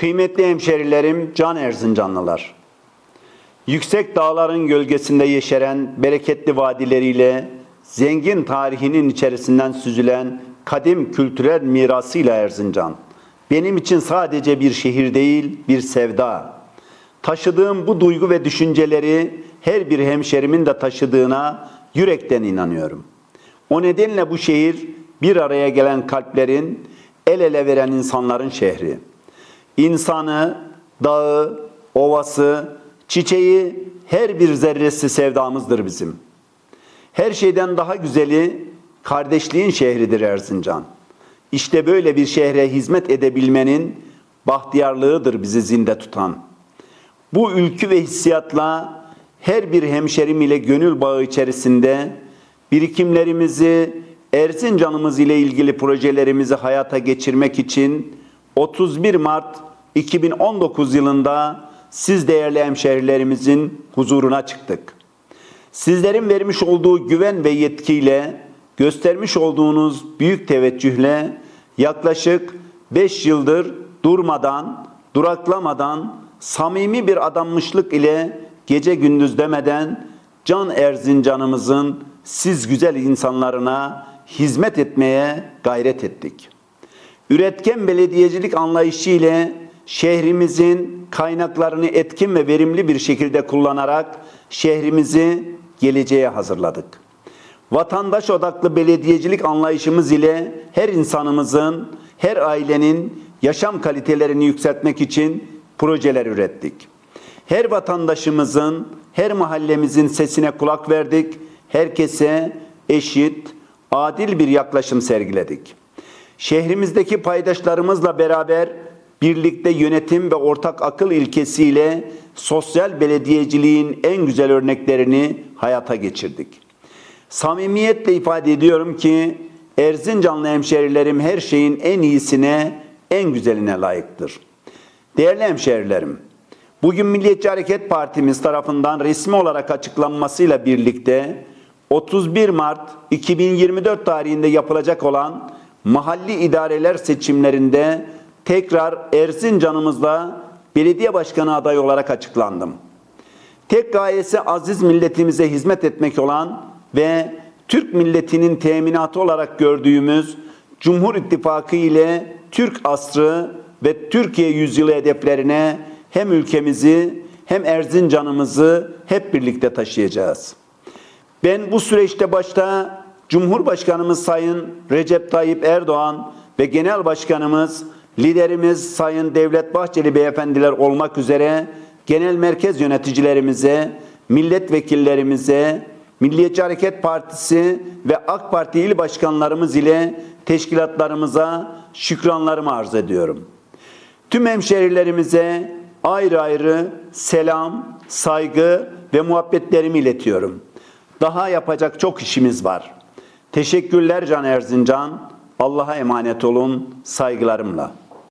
Kıymetli hemşerilerim, can Erzincanlılar. Yüksek dağların gölgesinde yeşeren bereketli vadileriyle, zengin tarihinin içerisinden süzülen kadim kültürel mirasıyla Erzincan. Benim için sadece bir şehir değil, bir sevda. Taşıdığım bu duygu ve düşünceleri her bir hemşerimin de taşıdığına yürekten inanıyorum. O nedenle bu şehir bir araya gelen kalplerin, el ele veren insanların şehri. İnsanı, dağı, ovası, çiçeği, her bir zerresi sevdamızdır bizim. Her şeyden daha güzeli kardeşliğin şehridir Erzincan. İşte böyle bir şehre hizmet edebilmenin bahtiyarlığıdır bizi zinde tutan. Bu ülkü ve hissiyatla her bir hemşerim ile gönül bağı içerisinde birikimlerimizi, Erzincan'ımız ile ilgili projelerimizi hayata geçirmek için 31 Mart 2019 yılında siz değerli hemşehrilerimizin huzuruna çıktık. Sizlerin vermiş olduğu güven ve yetkiyle, göstermiş olduğunuz büyük teveccühle yaklaşık 5 yıldır durmadan, duraklamadan, samimi bir adanmışlık ile gece gündüz demeden Can Erzincan'ımızın siz güzel insanlarına hizmet etmeye gayret ettik. Üretken belediyecilik anlayışı ile şehrimizin kaynaklarını etkin ve verimli bir şekilde kullanarak şehrimizi geleceğe hazırladık. Vatandaş odaklı belediyecilik anlayışımız ile her insanımızın, her ailenin yaşam kalitelerini yükseltmek için projeler ürettik. Her vatandaşımızın, her mahallemizin sesine kulak verdik. Herkese eşit, adil bir yaklaşım sergiledik. Şehrimizdeki paydaşlarımızla beraber birlikte yönetim ve ortak akıl ilkesiyle sosyal belediyeciliğin en güzel örneklerini hayata geçirdik. Samimiyetle ifade ediyorum ki Erzincanlı hemşerilerim her şeyin en iyisine, en güzeline layıktır. Değerli hemşerilerim, bugün Milliyetçi Hareket Partimiz tarafından resmi olarak açıklanmasıyla birlikte 31 Mart 2024 tarihinde yapılacak olan mahalli idareler seçimlerinde tekrar Erzincan'ımızda belediye başkanı adayı olarak açıklandım. Tek gayesi aziz milletimize hizmet etmek olan ve Türk milletinin teminatı olarak gördüğümüz Cumhur İttifakı ile Türk asrı ve Türkiye yüzyılı hedeflerine hem ülkemizi hem Erzincan'ımızı hep birlikte taşıyacağız. Ben bu süreçte başta Cumhurbaşkanımız Sayın Recep Tayyip Erdoğan ve Genel Başkanımız, liderimiz Sayın Devlet Bahçeli Beyefendiler olmak üzere genel merkez yöneticilerimize, milletvekillerimize, Milliyetçi Hareket Partisi ve AK Parti il başkanlarımız ile teşkilatlarımıza şükranlarımı arz ediyorum. Tüm hemşehrilerimize ayrı ayrı selam, saygı ve muhabbetlerimi iletiyorum. Daha yapacak çok işimiz var. Teşekkürler Can Erzincan. Allah'a emanet olun saygılarımla.